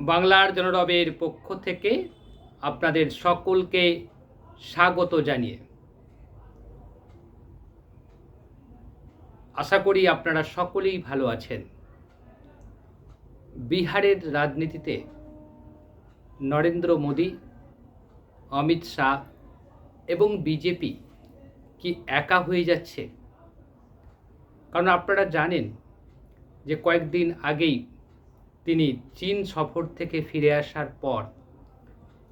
বাংলার জনরবের পক্ষ থেকে আপনাদের সকলকে স্বাগত জানিয়ে। আশা করি আপনারা সকলেই ভালো আছেন। বিহারের রাজনীতিতে নরেন্দ্র মোদী, অমিত শাহ এবং বিজেপি কি একা হয়ে যাচ্ছে? কারণ আপনারা জানেন যে কয়েকদিন আগেই তিনি চীন সফর থেকে ফিরে আসার পর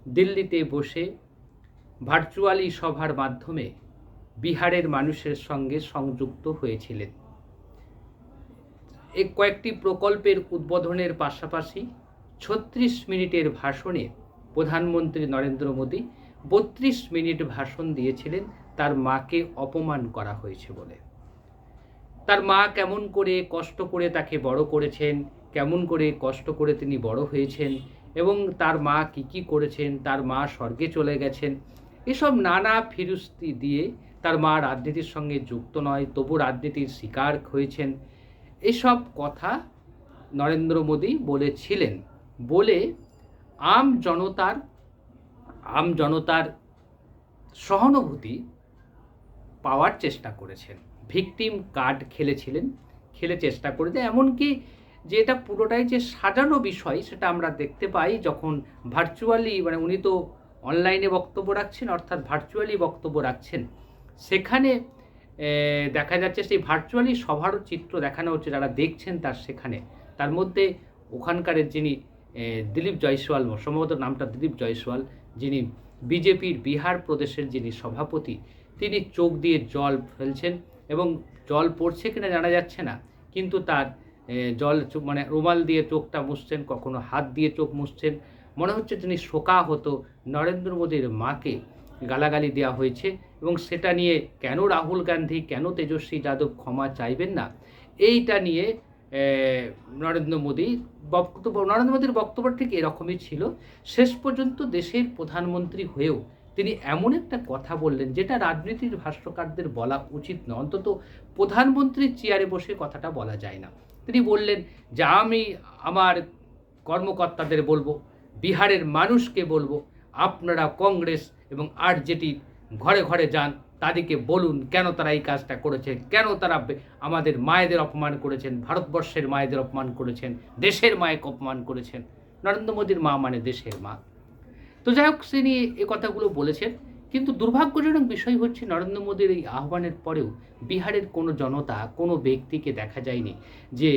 দিল্লিতে বসে ভার্চুয়ালি সভার মাধ্যমে বিহারের মানুষের সঙ্গে সংযুক্ত হয়েছিলেন। এই কয়েকটি প্রকল্পের উদ্বোধনের পাশাপাশি ছত্রিশ মিনিটের ভাষণে প্রধানমন্ত্রী নরেন্দ্র মোদী বত্রিশ মিনিট ভাষণ দিয়েছিলেন, তার মাকে অপমান করা হয়েছে বলে। তার মা কেমন করে কষ্ট করে তাকে বড় করেছেন কেমন করে কষ্ট করে তিনি বড় হয়েছেন এবং তার মা কি কি করেছেন, তার মা স্বর্গে চলে গেছেন, এসব নানা ফিরুস্তি দিয়ে তার মা রাজনীতির সঙ্গে যুক্ত নয়, তবু রাজনীতির শিকার হয়েছেন। এসব কথা নরেন্দ্র মোদী বলেছিলেন বলে আম জনতার আম জনতার সহানুভূতি পাওয়ার চেষ্টা করেছেন। ভিকটিম কার্ড খেলেছিলেন, খেলে চেষ্টা করে যে এমনকি যে এটা পুরোটাই যে সাজানো বিষয় সেটা আমরা দেখতে পাই যখন ভার্চুয়ালি মানে উনি তো অনলাইনে বক্তব্য রাখছেন, অর্থাৎ ভার্চুয়ালি বক্তব্য রাখছেন। সেখানে দেখা যাচ্ছে সেই ভার্চুয়ালি সভারও চিত্র দেখানো হচ্ছে, যারা দেখছেন তার সেখানে। তার মধ্যে ওখানকারের যিনি দিলীপ জয়সওয়াল, সম্ভবত নামটা দিলীপ জয়সওয়াল, যিনি বিজেপির বিহার প্রদেশের যিনি সভাপতি, তিনি চোখ দিয়ে জল ফেলছেন এবং জল পড়ছে কিনা জানা যাচ্ছে না, কিন্তু তার জল মানে রুমাল দিয়ে চোখটা মুছছেন, কখনো হাত দিয়ে চোখ মুছছেন। মনে হচ্ছে তিনি শোকাহত নরেন্দ্র মোদীর মাকে গালাগালি দেওয়া হয়েছে এবং সেটা নিয়ে কেন রাহুল গান্ধী, কেন তেজস্বী যাদব ক্ষমা চাইবেন না? এইটা নিয়ে নরেন্দ্র মোদী বক্তব্য, নরেন্দ্র মোদীর বক্তব্য ঠিক এরকমই ছিল। শেষ পর্যন্ত দেশের প্রধানমন্ত্রী হয়েও তিনি এমন একটা কথা বললেন যেটা রাজনীতির ভাষ্যকারদের বলা উচিত নয়। অন্তত প্রধানমন্ত্রীর চেয়ারে বসে কথাটা বলা যায় না। তিনি বললেন, যে আমি আমার কর্মকর্তাদের বলব, বিহারের মানুষকে বলব, আপনারা কংগ্রেস এবং আরজেডি ঘরে ঘরে যান, তাদেরকে বলুন কেন তারা এই কাজটা করেছে, কেন তারা আমাদের মায়েদের অপমান করেছেন, ভারতবর্ষের মায়েদের অপমান করেছেন, দেশের মায়েকে অপমান করেছেন, নরেন্দ্র মোদীর মা মানে দেশের মা। তো যাই হোক, তিনি এ কথাগুলো বলেছেন। কিন্তু দুর্ভাগ্যজনক বিষয় হচ্ছে নরেন্দ্র মোদীর এই আহ্বানের পরেও বিহারের কোনো জনতা, কোনো ব্যক্তিকে দেখা যায়নি যে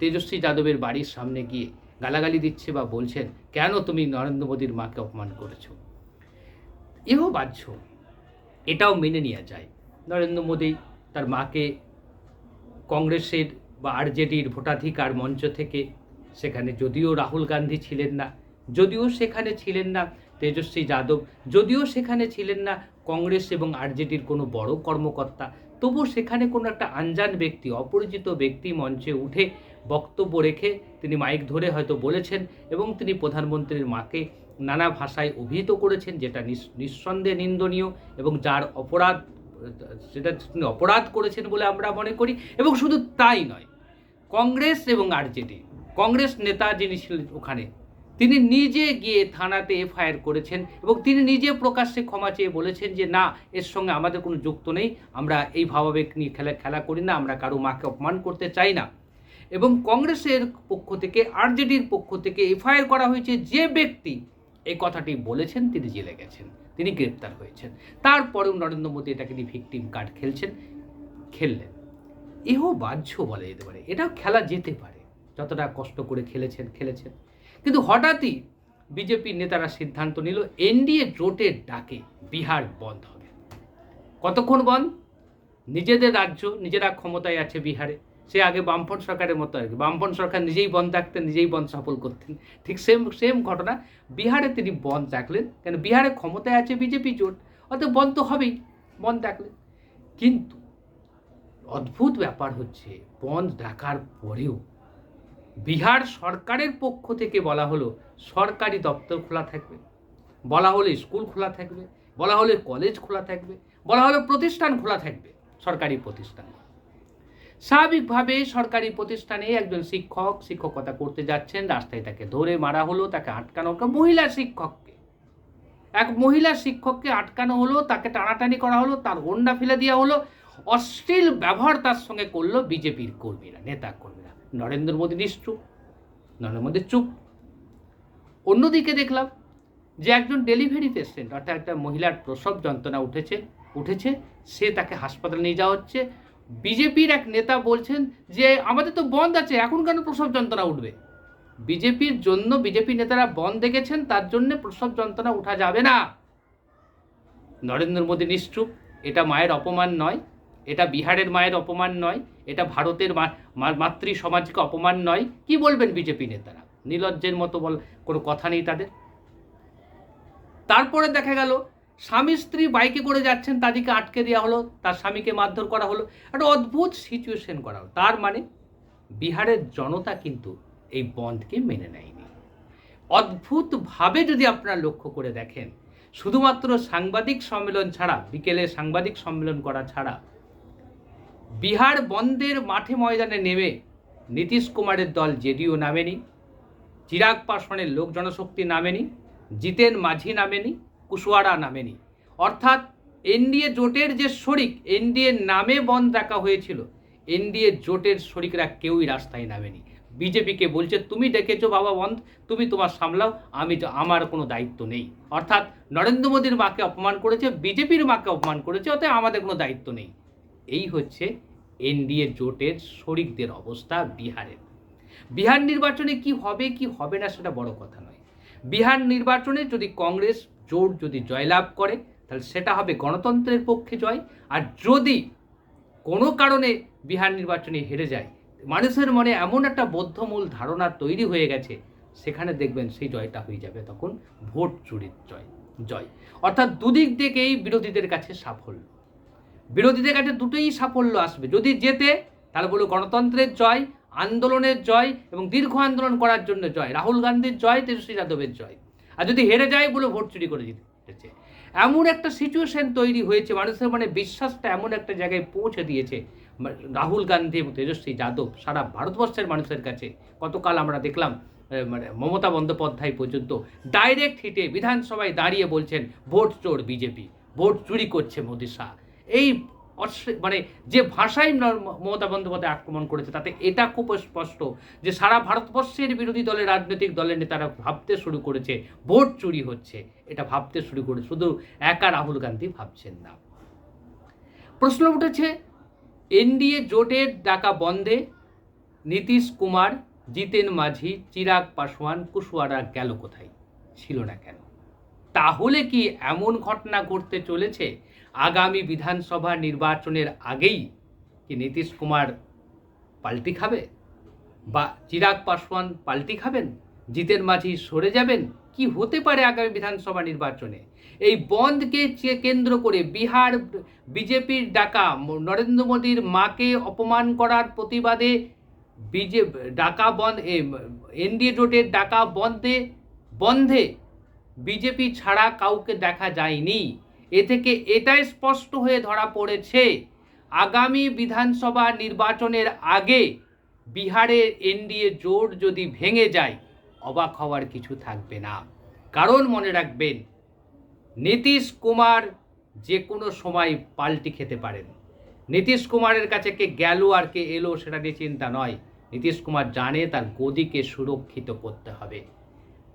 তেজস্বী যাদবের বাড়ির সামনে গিয়ে গালাগালি দিচ্ছে বা বলছেন, কেন তুমি নরেন্দ্র মোদীর মাকে অপমান করেছ? এও বাহ্য। এটাও মেনে নেওয়া যায়। নরেন্দ্র মোদী তার মাকে কংগ্রেসের বা আরজেডির ভোটাধিকার মঞ্চ থেকে, সেখানে যদিও রাহুল গান্ধী ছিলেন না, যদিও সেখানে ছিলেন না তেজস্বী যাদব। যদিও সেখানে ছিলেন না কংগ্রেস এবং আরজেডির কোনো বড় কর্মকর্তা তবু সেখানে কোনো একটা আনজান ব্যক্তি, অপরিচিত ব্যক্তি মঞ্চে উঠে বক্তব্য রেখে তিনি মাইক ধরে হয়তো বলেছেন এবং তিনি প্রধানমন্ত্রীর মাকে নানা ভাষায় অভিহিত করেছেন, যেটা নিঃসন্দেহে নিন্দনীয় এবং যার অপরাধ, সেটা তিনি অপরাধ করেছেন বলে আমরা মনে করি এবং শুধু তাই নয়, কংগ্রেস এবং আরজেডি, কংগ্রেস নেতা যিনি ছিলেন ওখানে তিনি নিজে গিয়ে থানাতে এফআইআর করেছেন এবং তিনি নিজে প্রকাশ্যে ক্ষমা চেয়ে বলেছেন যে, না, এর সঙ্গে আমাদের কোনো যুক্ত নেই। আমরা এই ভাবাবেগ নিয়ে খেলা খেলা করি না। আমরা কারও মাকে অপমান করতে চাই না। এবং কংগ্রেসের পক্ষ থেকে, আরজেডির পক্ষ থেকে এফআইআর করা হয়েছে যে ব্যক্তি এই কথাটি বলেছেন, তিনি জেলে গেছেন। তিনি গ্রেপ্তার হয়েছেন। তারপরেও নরেন্দ্র মোদী এটাকে নিয়ে ভিকটিম কার্ড খেলছেন, খেললেন। এও বাহ্য বলা যেতে পারে। এটাও খেলা যেতে পারে। যতটা কষ্ট করে খেলেছেন খেলেছেন। কিন্তু হঠাৎই বিজেপির নেতারা সিদ্ধান্ত নিল, এনডিএ জোটের ডাকে বিহার বন্ধ হবে। কতক্ষণ বন্ধ? নিজেদের রাজ্য, নিজেরা ক্ষমতায় আছে বিহারে। সে আগে বামফ্রন্ট সরকারের মতো আর কি। বামফ্রন্ট সরকার নিজেই বন্ধ রাখতেন নিজেই বন্ধ সফল করতেন। ঠিক সেম সেম ঘটনা বিহারে তিনি বন্ধ রাখলেন কেন? বিহারে ক্ষমতায় আছে বিজেপি জোট। অতএব বন্ধ তো হবেই, বন্ধ রাখলেন কিন্তু অদ্ভুত ব্যাপার হচ্ছে, বন্ধ ডাকার পরেও বিহার সরকারের পক্ষ থেকে বলা হলো, সরকারি দপ্তর খোলা থাকবে। বলা হলো, স্কুল খোলা থাকবে। বলা হলো, কলেজ খোলা থাকবে। বলা হলো, প্রতিষ্ঠান খোলা থাকবে, সরকারি প্রতিষ্ঠান। স্বাভাবিকভাবে সরকারি প্রতিষ্ঠানে একজন শিক্ষক শিক্ষকতা করতে যাচ্ছেন, রাস্তায় তাকে ধরে মারা হলো, তাকে আটকানো হলো, মহিলা শিক্ষককে। এক মহিলা শিক্ষককে আটকানো হলো, তাকে টানাটানি করা হলো, তার ওন্ডা ফেলে দেওয়া হলো, অশ্লীল ব্যবহার তার সঙ্গে করল বিজেপির কর্মীরা, নেতা কর্মীরা। নরেন্দ্র মোদী নিশ্চুপ, নরেন্দ্র মোদী চুপ। অন্যদিকে দেখলাম যে একজন ডেলিভারি পেশেন্ট অর্থাৎ একটা মহিলার প্রসব যন্ত্রণা উঠেছে উঠেছে, সে তাকে হাসপাতালে নিয়ে যাওয়া হচ্ছে। বিজেপির এক নেতা বলছেন যে, আমাদের তো বন্ধ আছে, এখন কেন প্রসব যন্ত্রণা উঠবে? বিজেপির জন্য বিজেপি নেতারা বন্ধ দেখেছেন, তার জন্য প্রসব যন্ত্রণা উঠা যাবে না। নরেন্দ্র মোদী নিশ্চুপ, এটা মায়ের অপমান নয়। এটা বিহারের মায়ের অপমান নয়, এটা ভারতের মাতৃ সমাজকে অপমান নয়। কি বলবেন বিজেপি নেতারা? নির্লজ্জের মতো বল, কোনো কথা নেই তাদের? তারপরে দেখা গেল, স্বামী স্ত্রী বাইকে করে যাচ্ছেন, তাদেরকে আটকে দেওয়া হলো, তার স্বামীকে মারধর করা হলো। একটা অদ্ভুত সিচুয়েশন করা হলো। তার মানে বিহারের জনতা কিন্তু এই বন্ধকে মেনে নেয়নি। অদ্ভুতভাবে যদি আপনারা লক্ষ্য করে দেখেন, শুধুমাত্র সাংবাদিক সম্মেলন ছাড়া, বিকেলে সাংবাদিক সম্মেলন করা ছাড়া বিহার বন্ধের মাঠে ময়দানে নেমে নীতিশ কুমারের দল জেডিও নামেনি, চিরাগ পাসওয়ানের লোক জনশক্তি নামেনি, জিতেন মাঝি নামেনি কুশওয়াড়া নামেনি। অর্থাৎ এনডিএ জোটের যে শরিক, এনডিএ নামে বন্ধ রাখা হয়েছিল, এনডিএ জোটের শরিকরা কেউই রাস্তায় নামেনি। বিজেপিকে বলছে, তুমি ডেকেছো বাবা বন্ধ, তুমি তোমার সামলাও, আমি তো, আমার কোনো দায়িত্ব নেই। অর্থাৎ নরেন্দ্র মোদীর মাকে অপমান করেছে, বিজেপির মাকে অপমান করেছে, অতএব আমাদের কোনো দায়িত্ব নেই। এই হচ্ছে এনডিএ জোটের শরিকদের অবস্থা বিহারের। বিহার নির্বাচনে কি হবে কি হবে না সেটা বড় কথা নয়। বিহার নির্বাচনে যদি কংগ্রেস জোট যদি জয়লাভ করে, তাহলে সেটা হবে গণতন্ত্রের পক্ষে জয়। আর যদি কোনো কারণে বিহার নির্বাচনে হেরে যায়, মানুষের মনে এমন একটা বদ্ধমূল ধারণা তৈরি হয়ে গেছে, সেখানে দেখবেন সেই জয়টা হয়ে যাবে তখন ভোট চুরির জয় জয়। অর্থাৎ দুদিক থেকেই বিরোধীদের কাছে সাফল্য। বিরোধীদের কাছে দুটোই সাফল্য আসবে। যদি জেতে, তাহলে বলব গণতন্ত্রের জয়, আন্দোলনের জয় এবং দীর্ঘ আন্দোলন করার জন্য জয়। রাহুল গান্ধীর জয়, তেজস্বী যাদবের জয়। আর যদি হেরে যায় বলে ভোট চুরি করে জিতেছে এমন একটা সিচুয়েশন তৈরি হয়েছে, মানুষের মানে বিশ্বাসটা এমন একটা জায়গায় পৌঁছে দিয়েছে, রাহুল গান্ধী এবং তেজস্বী যাদব সারা ভারতবর্ষের মানুষের কাছে। গতকাল আমরা দেখলাম মানে মমতা বন্দ্যোপাধ্যায় পর্যন্ত ডাইরেক্ট হিটে বিধানসভায় দাঁড়িয়ে বলছেন, ভোট চোর বিজেপি, ভোট চুরি করছে মোদী শাহ। এই মানে যে ভাষায় মমতা বন্দ্যোপাধ্যায় আক্রমণ করেছে, তাতে এটা খুব স্পষ্ট যে সারা ভারতবর্ষের বিরোধী দলের রাজনৈতিক দলের নেতারা ভাবতে শুরু করেছে, ভোট চুরি হচ্ছে। এটা ভাবতে শুরু করে শুধু একা রাহুল গান্ধী ভাবছেন না। প্রশ্ন উঠেছে, এনডিএ জোটের ডাকা বন্ধে নীতিশ কুমার, জিতেন মাঝি, চিরাগ পাসওয়ান, কুশওয়ারা গেল কোথায়? ছিল না কেন? তাহলে কি এমন ঘটনা ঘটতে চলেছে? আগামী বিধানসভা নির্বাচনের আগেই কি নীতিশ কুমার পাল্টি খাবে? বা চিরাগ পাসওয়ান পাল্টি খাবেন? জিতের মাঝি সরে যাবেন? কি হতে পারে আগামী বিধানসভা নির্বাচনে? এই বন্ধকে কেন্দ্র করে বিহার বিজেপির ডাকা নরেন্দ্র মোদীর মাকে অপমান করার প্রতিবাদে বিজে ডাকা বন্ধ এনডিএ জোটের ডাকা বন্ধে বন্ধে বিজেপি ছাড়া কাউকে দেখা যায়নি। এ থেকে এটাই স্পষ্ট হয়ে ধরা পড়েছে। আগামী বিধানসভা নির্বাচনের আগে বিহারের এনডিএ জোট যদি ভেঙে যায়, অবাক হওয়ার কিছু থাকবে না। কারণ মনে রাখবেন, নীতিশ কুমার যে কোনো সময় পাল্টি খেতে পারেন। নীতিশ কুমারের কাছে কে গেল আর কে এলো সেটা নিয়ে চিন্তা নয়। নীতিশ কুমার জানে তার গদিকে সুরক্ষিত করতে হবে।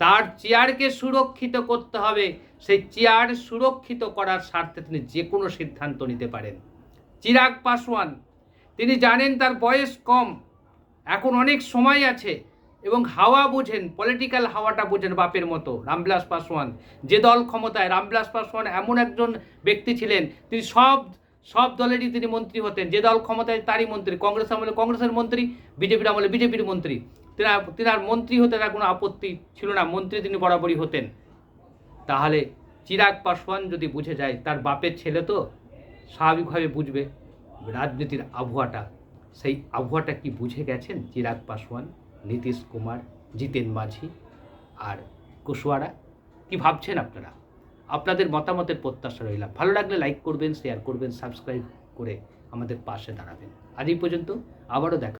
তার চেয়ারকে সুরক্ষিত করতে হবে। সেই চেয়ার সুরক্ষিত করার স্বার্থে তিনি যে কোনো সিদ্ধান্ত নিতে পারেন। চিরাগ পাসওয়ান, তিনি জানেন তার বয়স কম, এখন অনেক সময় আছে এবং হাওয়া বোঝেন পলিটিক্যাল হাওয়াটা বোঝেন বাপের মতো, রামবিলাস পাসওয়ান। যে দল ক্ষমতায়, রামবিলাস পাসওয়ান এমন একজন ব্যক্তি ছিলেন, তিনি সব সব দলেরই তিনি মন্ত্রী হতেন। যে দল ক্ষমতায়, তারই মন্ত্রী। কংগ্রেস আমলে কংগ্রেসের মন্ত্রী, বিজেপির আমলে বিজেপির মন্ত্রী। তেনার তেনার মন্ত্রী হতে তার কোনো আপত্তি ছিল না। মন্ত্রী তিনি বরাবরই হতেন। তাহলে চিরাগ পাসওয়ান যদি বুঝে যায়, তার বাপের ছেলে তো স্বাভাবিকভাবে বুঝবে রাজনীতির আবহাওয়াটা। সেই আবহাওয়াটা কি বুঝে গেছেন চিরাগ পাসওয়ান নীতিশ কুমার, জিতেন মাঝি আর কুশওয়ারা? কি ভাবছেন আপনারা? আপনাদের মতামতের প্রত্যাশা রইলাম ভালো লাগলে লাইক করবেন শেয়ার করবেন সাবস্ক্রাইব করে আমাদের পাশে দাঁড়াবেন। আজ এই পর্যন্ত, আবারও দেখা